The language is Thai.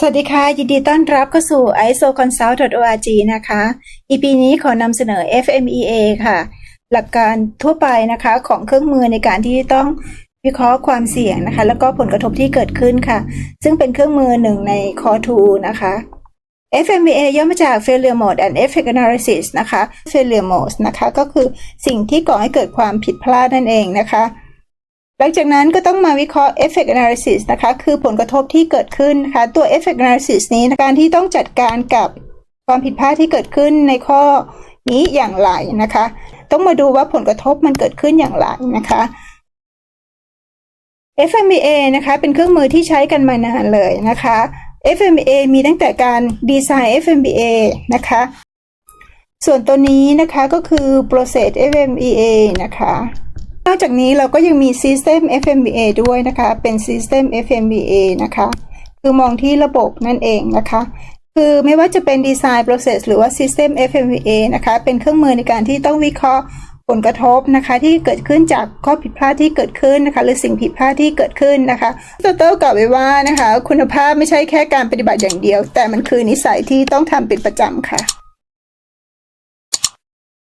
สวัสดีค่ะ ยินดีต้อนรับเข้าสู่ isoconsult.org นะคะ EP นี้ขอนำเสนอ FMEA ค่ะ หลักการทั่วไปนะคะของเครื่องมือในการที่ต้องวิเคราะห์ความเสี่ยงนะคะ แล้วก็ผลกระทบที่เกิดขึ้นค่ะ ซึ่งเป็นเครื่องมือหนึ่งใน Core 2นะคะ FMEA ย่อมาจาก Failure Mode and Effect Analysis นะคะ Failure Mode นะคะ ก็คือสิ่งที่ก่อให้เกิดความผิดพลาดนั่นเองนะคะ หลังจากนั้นก็ต้องมาวิเคราะห์ effect analysis นะคะ คือผลกระทบที่เกิดขึ้นนะคะ ตัว effect analysis นี้การที่ต้องจัดการกับความผิดพลาดที่เกิดขึ้นในข้อนี้อย่างไรนะคะ ต้องมาดูว่าผลกระทบมันเกิดขึ้นอย่างไรนะคะ FMEA นะคะเป็นเครื่องมือที่ใช้กันมานานเลยนะคะ FMEA มีตั้งแต่การดีไซน์ FMEA นะคะ ส่วนตัวนี้นะคะก็คือ process FMEA นะคะ นอกจากนี้เราก็ยังมี System FMBA ด้วยนะคะ เป็น System FMBA นะคะ คือมองที่ระบบนั่นเองนะคะ คือไม่ว่าจะเป็น Design Process หรือว่า System FMBA นะคะ เป็นเครื่องมือในการที่ต้องวิเคราะห์ผลกระทบนะคะที่เกิดขึ้นจากข้อผิดพลาดที่เกิดขึ้นนะคะ หรือสิ่งผิดพลาดที่เกิดขึ้นนะคะโตโต้กล่าวไว้ว่านะคะ คุณภาพไม่ใช่แค่การปฏิบัติอย่างเดียว แต่มันคือนิสัยที่ต้องทำเป็นประจำค่ะ